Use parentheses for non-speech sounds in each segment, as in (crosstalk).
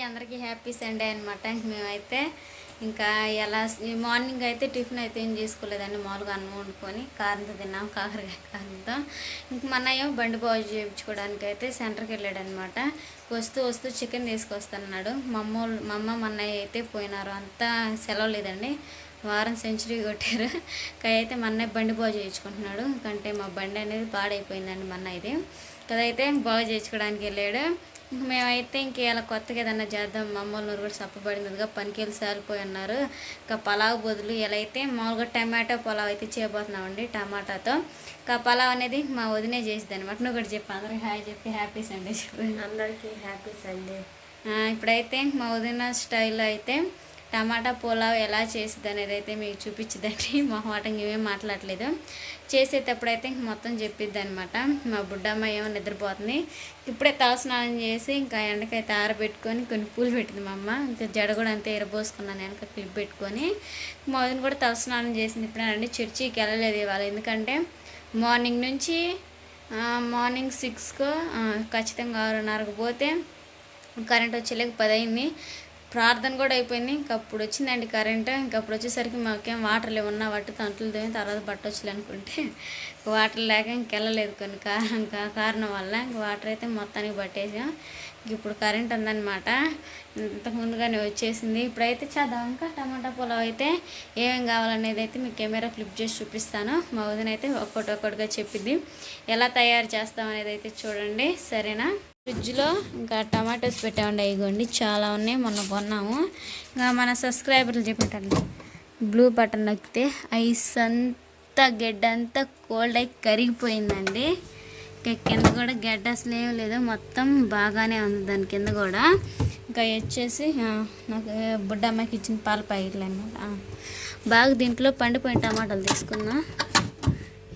అందరికీ అందరికీ happy Sunday అనమాట మేమైతే ఇంకా ఎలా మార్నింగ్ అయితే టిఫిన్ అయితే ఏం చేసుకోలేదండి. మామూలుగా అన్నం వండుకొని కారంతో తిన్నాం కాకరకాయ కారంతో. ఇంక మన బండి బాగు చేయించుకోవడానికి అయితే సెంటర్కి వెళ్ళాడు అనమాట వస్తూ వస్తూ చికెన్ తీసుకొస్తానన్నాడు. మా అమ్మ వాళ్ళు- మా అమ్మ అన్నయ్య అయితే పోయినారు. అంతా సెలవు లేదండి. వారం సెంచరీ కొట్టారు. ఇంకా అయితే మా అన్నయ్య బండి బాగు చేయించుకుంటున్నాడు. ఎందుకంటే మా బండి అనేది పాడైపోయిందండి మన్నయ్యది కదైతే బాగు చేయించుకోవడానికి వెళ్ళాడు. ఇంక మేమైతే ఇంక ఇలా కొత్తగా ఏదన్నా చేద్దాం మా అమ్మ వాళ్ళు కూడా సప్పబడినదిగా పనికి వెళ్ళి సాలిపోయి ఉన్నారు. ఇంకా పలావ్ బదులు ఇలా అయితే మామూలుగా టమాటో పలావ్ అయితే చేయబోతున్నామండి టమాటాతో. ఇంకా పలావ్ అనేది మా వదినే చేసింది అనమాట నువ్వు కూడా చెప్పు అందరికి హాయ్ చెప్పి హ్యాపీ సండే చెప్పు. అందరికీ హ్యాపీ సండే. ఇప్పుడైతే మా వదిన స్టైల్లో అయితే టమాటా పులావ్ ఎలా చేసిద్ది అనేది అయితే మీకు చూపించదండి (laughs) మా మాట ఏమేమి మాట్లాడలేదు. చేసేటప్పుడైతే ఇంక మొత్తం చెప్పిద్ది అనమాట మా బుడ్డమ్మ ఏమో నిద్రపోతుంది. ఇప్పుడే తలస్నానం చేసి ఇంకా ఎండకైతే ఆరబెట్టుకొని కొన్ని పూలు పెట్టింది మా అమ్మ. ఇంకా జడ కూడా అంతే ఎరబోసుకున్నాను వెనక క్లిప్ పెట్టుకొని. మా కూడా కూడా తలస్నానం చేసింది ఇప్పుడేనండి చర్చికి వెళ్ళలేదు ఇవాళ. ఎందుకంటే మార్నింగ్ నుంచి మార్నింగ్ సిక్స్కు ఖచ్చితంగా ఆరున్నరకు పోతే కరెంట్ వచ్చేలేక పది అయింది ప్రార్థన కూడా అయిపోయింది. ఇంకప్పుడు వచ్చిందండి కరెంట్ ఇంక అప్పుడు వచ్చేసరికి మాకేం వాటర్ లేవు. ఉన్న వాటి తంతులు తర్వాత బట్టొచ్చులే అనుకుంటే వాటర్ లేక ఇంకెళ్ళలేదు కొన్ని కా- కారణం వల్ల ఇంక వాటర్ అయితే మొత్తానికి పట్టేసాం. ఇంక ఇప్పుడు కరెంట్ ఉందన్నమాట. ఇంతకు ముందుగానే వచ్చేసింది. ఇప్పుడైతే చేద్దాం. ఇంకా టమాటా పులావ్ అయితే ఏమేమి కావాలనేది అయితే మీకు కెమెరా ఫ్లిప్ చేసి చూపిస్తాను. మా వదిన అయితే ఒక్కటి ఒక్కటిగా చెప్పింది. ఎలా తయారు చేస్తాం అనేది అయితే చూడండి. సరేనా? ఫ్రిడ్జ్లో ఇంకా టమాటోస్ పెట్టామండి. ఇగోండి చాలా ఉన్నాయి. మొన్న కొన్నాము. ఇంకా మన సబ్స్క్రైబర్లు చెప్పేటండి బ్లూ బటన్ నొక్కితే ఐస్ అంతా గడ్డ అంతా కోల్డ్ అయి కరిగిపోయిందండి. ఇంకా కింద కూడా గడ్డ అసలు ఏం లేదు. మొత్తం బాగానే ఉంది దాని కింద కూడా. ఇంకా వచ్చేసి నాకు బుడ్డమ్మకి ఇచ్చిన పాల ప్యాకెట్లు అనమాట బాగా దీంట్లో పండిపోయిన టమాటాలు తీసుకున్నా.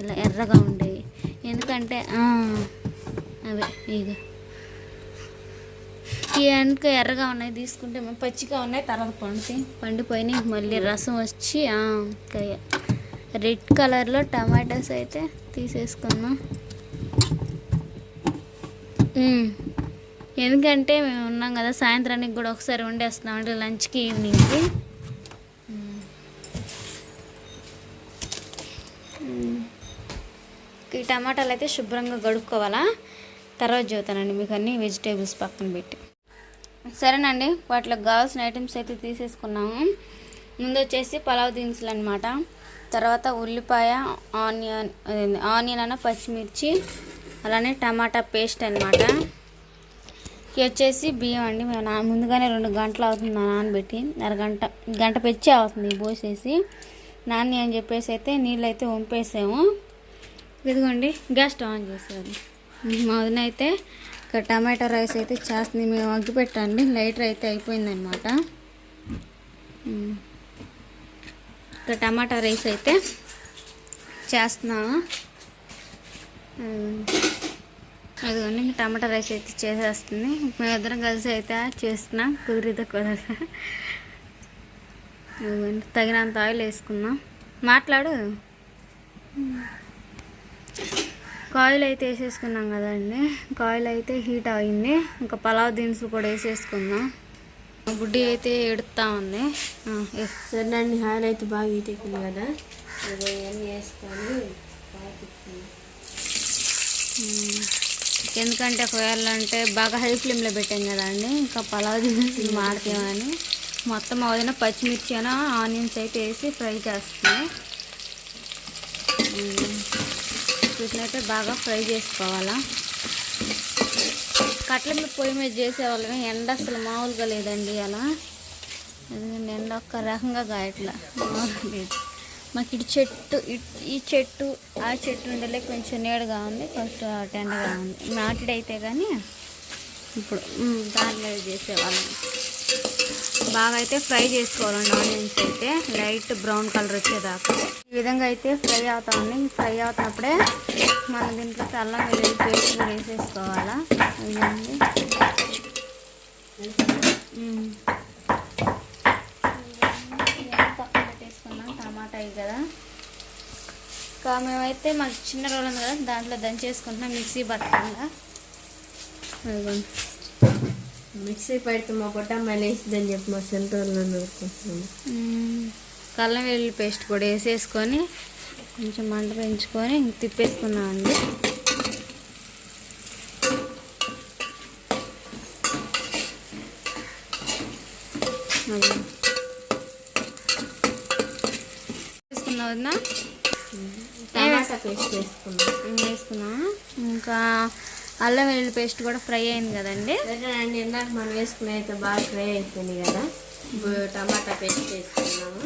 ఇలా ఎర్రగా ఉండేవి. ఎందుకంటే అవే ఇక వెనక ఎర్రగా ఉన్నాయి తీసుకుంటే మేము పచ్చిగా ఉన్నాయి తర్వాత పండుతాయి. పండిపోయినాయి. మళ్ళీ రసం వచ్చి రెడ్ కలర్లో టమాటాస్ అయితే తీసేసుకున్నాం ఎందుకంటే మేము ఉన్నాం కదా సాయంత్రానికి కూడా ఒకసారి వండేస్తున్నాం అంటే లంచ్కి ఈవినింగ్కి. ఈ టమాటాలు అయితే శుభ్రంగా గడుక్కోవాలా తర్వాత చూతానండి మీకు అన్ని వెజిటేబుల్స్ పక్కన పెట్టి. సరేనండి. వాటికి కావాల్సిన ఐటమ్స్ అయితే తీసేసుకున్నాము. ముందు వచ్చేసి పలావ్ దినుసులు అనమాట తర్వాత ఉల్లిపాయ ఆనియన్ ఆనియన్ అన్న పచ్చిమిర్చి అలానే టమాటా పేస్ట్ అనమాట ఇవి వచ్చేసి బియ్యం అండి. మేము నా ముందుగానే రెండు గంటలు అవుతుంది మా నానబెట్టి అరగంట గంట పెచ్చి అవుతుంది పోసేసి. నాన్న అని చెప్పేసి అయితే నీళ్ళు అయితే వంపేసాము. ఇదిగోండి గ్యాస్ స్టవ్ ఆన్ చేసేది మా వదిన అయితే ఇక్కడ టమాటా రైస్ అయితే చేస్తుంది. మేము అగ్గి పెట్టండి. లైటర్ అయితే అయిపోయిందనమాట ఇక టమాటా రైస్ అయితే చేస్తున్నా అదిగోండి ఇంకా టమాటా రైస్ అయితే చేసేస్తుంది. మేమిద్దరం కలిసి అయితే చేస్తున్నాం. కుదిరితే కుదరదు. తగినంత ఆయిల్ వేసుకున్నాం మాట్లాడు. కాయిల్ అయితే వేసేసుకున్నాం కదండి. కాయిల్ అయితే హీట్ అయింది ఇంకా పలావ్ దినుసులు కూడా వేసేసుకుందాం. బుడ్డి అయితే ఎడుతా ఉంది. సరేనండి హాయిల్ అయితే బాగా హీట్ ఎక్కింది కదా. ఇవన్నీ వేసుకొని. ఎందుకంటే ఒకవేళ అంటే బాగా హై ఫ్లేమ్లో పెట్టాం కదండి. ఇంకా పలావ్ దినుసులు మాడతామని. మొత్తం వదిన పచ్చిమిర్చి అని ఆనియన్స్ అయితే వేసి ఫ్రై చేస్తుంది చూసినట్టే బాగా ఫ్రై చేసుకోవాలా. కట్ల మీద పొయ్యి మీద చేసేవాళ్ళమే ఎండ అసలు మామూలుగా లేదండి అలా. ఎందుకంటే ఎండ ఒక్క రకంగా కాయట్లా మామూలుగా లేదు. మాకు ఇటు చెట్టు ఈ చెట్టు ఆ చెట్టు ఉండలే కొంచెం నీడగా ఉంది కొంచెం అటు ఉంది. నాటిడైతే కానీ ఇప్పుడు దాని మీద చేసేవాళ్ళం బాగా అయితే ఫ్రై చేసుకోవాలండి ఆనియన్స్ అయితే లైట్ బ్రౌన్ కలర్ వచ్చేదాకా. ఈ విధంగా అయితే ఫ్రై అవుతా ఉంది. ఫ్రై అవుతున్నప్పుడే మనం దీంట్లో అల్లం వెల్లుల్లి పేస్ట్ కూడా వేసేసుకోవాలా? ఇదండి. పక్కన పెట్టేసుకున్నాం టమాటా ఇవి కదా. ఇంకా మేమైతే మాకు చిన్న రోల్ ఉంది కదా దాంట్లో దంచేసుకుంటున్నాం మిక్సీ పట్టకుండా మిక్సీ పెడితే మా పొట్టమ్మ లేచిదని చెప్పి మా సెంటర్లో నూరుకుంటున్నాను కల్లం వెల్లుల్లి పేస్ట్ కూడా వేసేసుకొని కొంచెం మంట పెంచుకొని ఇంక తిప్పేసుకున్నామండి అది. వేసుకున్నావు వదినా? టమాటా పేస్ట్ వేసుకున్నాం. వేసుకున్నా ఇంకా అల్లం వెల్లుల్లి పేస్ట్ కూడా ఫ్రై అయింది కదండి. సరే అండి ఇందాక మనం వేసుకుని అయితే బాగా ఫ్రై అయిపోయింది కదా. ఇప్పుడు టమాటా పేస్ట్ వేసుకున్నాము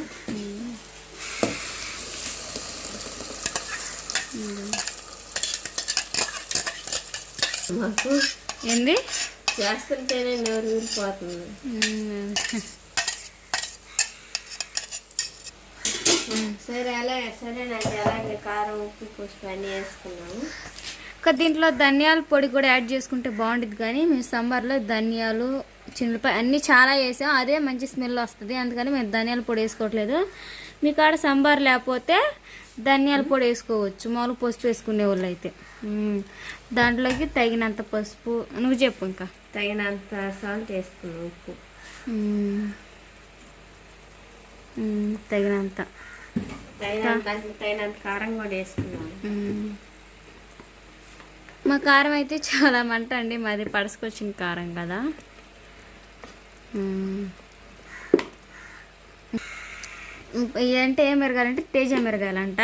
మాకు ఏంది? చేస్తుంటేనే నోరు ఊరిపోతుంది. సరే అలా సరేనండి అలాగే కారం ఉప్పు పసుపు అన్నీ వేసుకున్నాము. ఇంకా దీంట్లో ధనియాల పొడి కూడా యాడ్ చేసుకుంటే బాగుంటుంది కానీ మేము సాంబార్లో ధనియాలు చిన్నపాయ అన్నీ చాలా వేసాం. అదే మంచి స్మెల్ వస్తుంది. అందుకని మేము ధనియాల పొడి వేసుకోవట్లేదు. మీ కాడ సాంబార్ లేకపోతే ధనియాల పొడి వేసుకోవచ్చు. మామూలు పసుపు వేసుకునే వాళ్ళు అయితే. దాంట్లోకి తగినంత పసుపు. నువ్వు చెప్పు ఇంకా. తగినంత సాల్ట్ వేసుకున్నాం ఉప్పు. తగినంత. తగినంత కారం కూడా వేసుకున్నాము మ్మ్. మా కారం అయితే చాలా మంట అండి మాది పడసుకొచ్చిన కారం కదా. ఇదంటే ఏం మిరగాలంటే తేజ మిరగాలంట.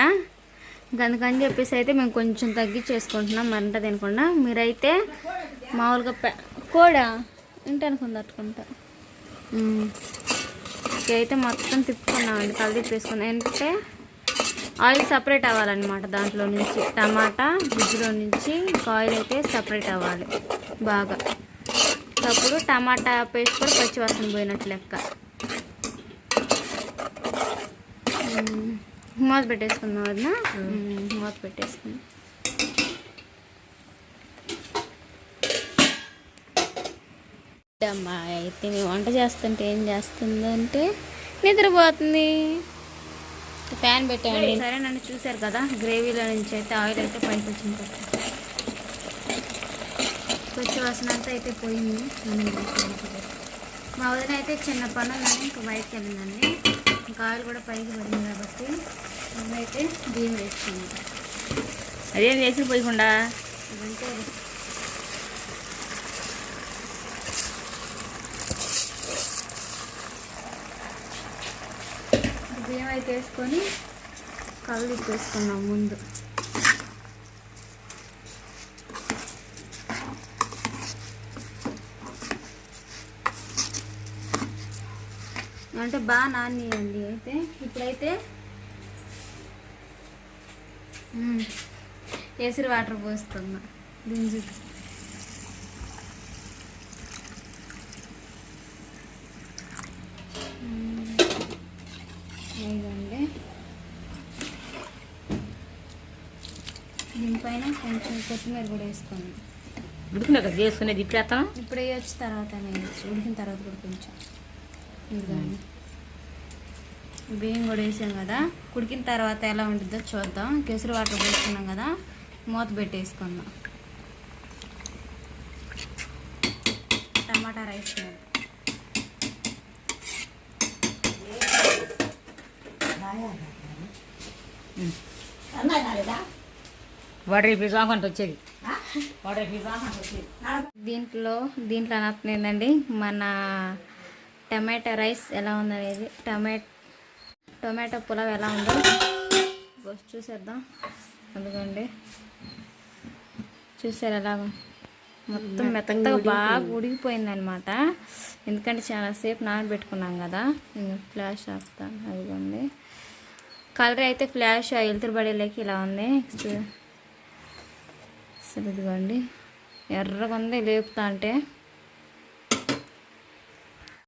అందుకని చెప్పేసి అయితే మేము కొంచెం తగ్గించేసుకుంటున్నాం మంట తినకుండా. మీరైతే మామూలుగా కూడా? ఇంటి అనుకుంది తట్టుకుంటా అయితే మొత్తం తిప్పుకున్నామండి కళ్ళు తిప్పేసుకున్నాం ఏంటంటే ఆయిల్ సపరేట్ అవ్వాలన్నమాట దాంట్లో నుంచి. టమాటా గుజ్జులో నుంచి ఆయిల్ అయితే సపరేట్ అవ్వాలి బాగా. అప్పుడు టమాటా పేస్ట్ కూడా పచ్చివాసన పోయినట్లు లెక్క. మ్మ్. మూత పెట్టేసుకుందాం వదిన. మ్మ్. మూత పెట్టేసుకుందాం. అమ్మా అయితే నేను వంట చేస్తుంటే ఏం చేస్తుందంటే నిద్రపోతుంది. ఫ్యాన్ పెట్టండి సరే నన్ను చూశారు కదా గ్రేవీలో నుంచి అయితే ఆయిల్ అయితే పైకి వచ్చింది కొంచెం వాసన అంతా అయితే పోయింది. మా వదిన అయితే చిన్న పని ఉందని ఇంకా బయటకు వెళ్ళిందండి. ఇంకా ఆయిల్ కూడా పైకి పడింది కాబట్టి అయితే బియ్యం వేసుకుంది అదేం వేసి పోయకుండా అదంటే బియ్యం అయితే వేసుకొని కళ్ళు తిప్పేసుకున్నాం ముందు. అంటే బాగా నానియండి అయితే. ఇప్పుడైతే ఎసిరి వాటర్ పోస్తున్నా. దింజు ఇదండి దీనిపైన కొంచెం కొత్తిమీర కూడా వేసుకోండి. ఉడికినా కదా చేసుకునేది ఇట్లేస్తాం ఇప్పుడు వేయచ్చు తర్వాత వేయచ్చు ఉడికిన తర్వాత కూడా కొంచెం ఇదిగోండి బియ్యం కూడా వేసాం కదా. ఉడికిన తర్వాత ఎలా ఉంటుందో చూద్దాం. కేసరి వాటర్ పోసుకున్నాం కదా. మూత పెట్టేసుకుందాం. టమాటా రైస్ వాటర్ పీస్ ఆకంట వచ్చేది. వాటర్ పీస్ ఆకంట వచ్చేది. దీంట్లో దీంట్లో అనర్థం ఏంటండి మన టమాటా రైస్ ఎలా ఉందనేది. టమాటో టొమాటో పులావ్ ఎలా ఉందో ఫస్ట్ చూసేద్దాం. అందుకండి చూసారు ఎలా మొత్తం మెత్తగా బాగా ఉడికిపోయింది. అనమాట ఎందుకంటే చాలాసేపు నానబెట్టుకున్నాం కదా. ఇంకా ఫ్లాష్ ఆపుతాను అదిగోండి. కలర్ అయితే ఫ్లాష్ ఎలుతురుబడేలేకి ఇలా ఉంది. అసలు ఇదిగోండి. ఎర్రగా ఉంది లేపుతా అంటే.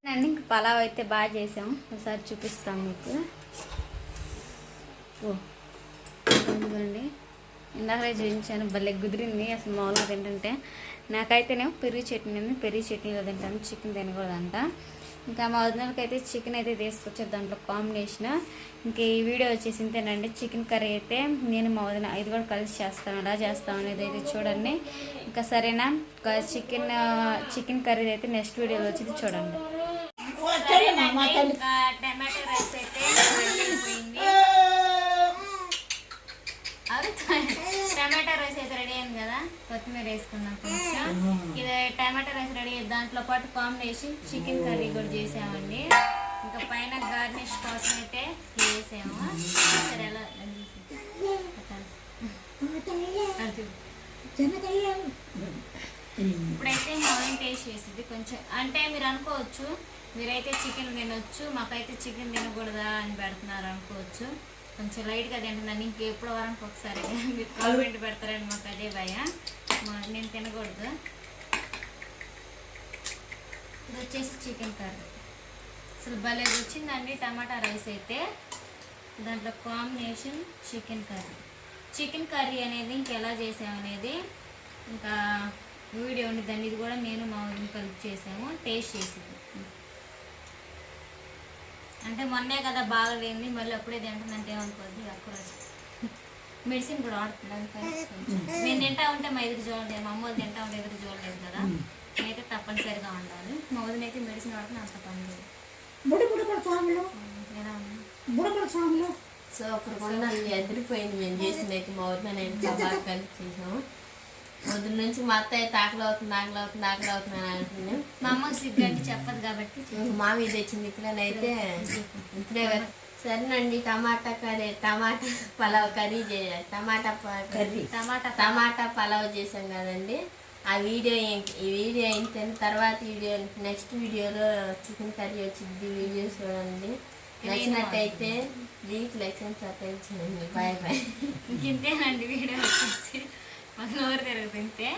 అండి ఇంక పలావ్ అయితే బాగా చేసాం ఒకసారి చూపిస్తాం మీకు. ఓ ఇదిగోండి. ఇందాక చూపించాను భలే కుదిరింది. అసలు మామూలుగా తింటుంటే. నాకైతేనేమో పెరుగు చట్నీ ఉంది. పెరుగు చట్నీలో తింటాను. చికెన్ తినకూడదంట. ఇంకా మా వదినలకి అయితే చికెన్ అయితే తీసుకొచ్చారు దాంట్లో కాంబినేషన్ ఇంకా ఈ వీడియో వచ్చేసి ఇంతేనండి చికెన్ కర్రీ అయితే నేను మా వదిన ఇది కూడా కలిసి చేస్తాను ఎలా చేస్తాం అనేది అయితే చూడండి. ఇంకా సరేనా? చికెన్ చికెన్ కర్రీ అయితే నెక్స్ట్ వీడియోలో వచ్చి చూడండి. కొత్తిమీర వేసుకున్నాం కొంచెం. ఇది టమాటా రైస్ రెడీ దాంట్లో పాటు కాంబినేషన్ చికెన్ కర్రీ కూడా చేసామండి. ఇంకా పైన గార్నిష్ కోసం అయితే వేసాము సరే ఎలా. ఇప్పుడైతే మార్నింగ్ టేస్ట్ చేసింది. కొంచెం అంటే మీరు అనుకోవచ్చు మీరైతే చికెన్ తినొచ్చు మాకైతే చికెన్ తినకూడదా అని పెడుతున్నారు అనుకోవచ్చు. కొంచెం లైట్గా తింటున్నాను. ఇంకెప్పుడు వారానికి ఒకసారి మీరు కామెంట్ పెడతారని మాకు అదే భయ. మా- నేను తినకూడదు. ఇది వచ్చేసి చికెన్ కర్రీ. అసలు భలే వచ్చిందండి టమాటా రైస్ అయితే. దాంట్లో combination chicken curry. Chicken curry అనేది ఇంకెలా చేసామనేది ఇంకా వీడియో ఉండిద్దండి ఇది కూడా నేను మా ఊరిని కలిపి చేసాము. టేస్ట్ చేసింది. అంటే మొన్నే కదా బాగలేంది మళ్ళీ అప్పుడే తింటుందంటే ఏమనుకోద్ది అక్కడ మెడిసిన్ కూడా వాడుతుంది అందుకని కొంచెం. నేను తింటా ఉంటే మా ఎదురు చూడలేదు మా అమ్మ తింటా ఉంటే ఎదురు చూడలేదు కదా. నేనైతే తప్పనిసరిగా ఉండాలి. మా వదిన అయితే మెడిసిన్ వాడుతుంది అంత పని లేదు. బుడి బుడి కూడా స్వాములు. ఎలా ఉంది? బుడి బుడి స్వాములు. సూపర్ ఉందండి అదిరిపోయింది మేము చేసింది అయితే మా ఊరిలో నేను బాగా కలిసి చేసాము. పొద్దున్న నుంచి మా అత్త అయితే ఆకలి అవుతుంది ఆకలి అవుతుంది ఆకలి అవుతుంది అని అంటుంది. మా అమ్మకి సిగ్గు అంటే చెప్పదు కాబట్టి. మామి తెచ్చింది ఇప్పుడైతే ఇప్పుడే సరేనండి tomato curry tomato pulao curry చే- టమాటా ప- కర్రీ. టమాటా టమాటా పలావ్ చేసాం కదండి. ఆ వీడియో ఈ వీడియో అయిన తర్వాత వీడియో నెక్స్ట్ వీడియోలో చికెన్ కర్రీ వచ్చింది వీడియో చూడండి. నచ్చినట్టయితే ప్లీజ్ లైక్ అండ్ సబ్స్క్రైబ్ చేయండి. Bye bye. ఇంకేంటేనండి వీడియో వచ్చేసి? మాకు నోరు తిరుగుతుంటే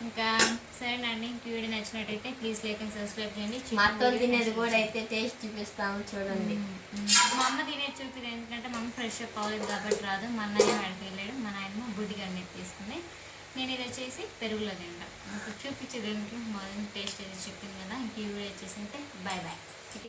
ఇంకా సరేనండి ఇంక వీడియో నచ్చినట్టయితే ప్లీజ్ లైక్ అండ్ సబ్స్క్రైబ్ చేయండి. మా అత్తోళ్ళు తినేది కూడా అయితే టేస్ట్ చూపిస్తాము చూడండి. మా అమ్మ తినేది చూపిది ఎందుకంటే మా అమ్మ ఫ్రెష్ అప్ అవ్వలేదు కాబట్టి రాదు. మా అన్నయ్య వాడికి వెళ్ళాడు మా నాయనమ్మ బుడ్డిగా అనేది తీసుకుంది. నేను ఇది వచ్చేసి పెరుగులో తింటా. ఇంకా చూపించేది ఎందుకు మా టేస్ట్ అయితే చెప్పింది కదా ఇంక ఈ వీడియో వచ్చేసి అంటే బాయ్ బాయ్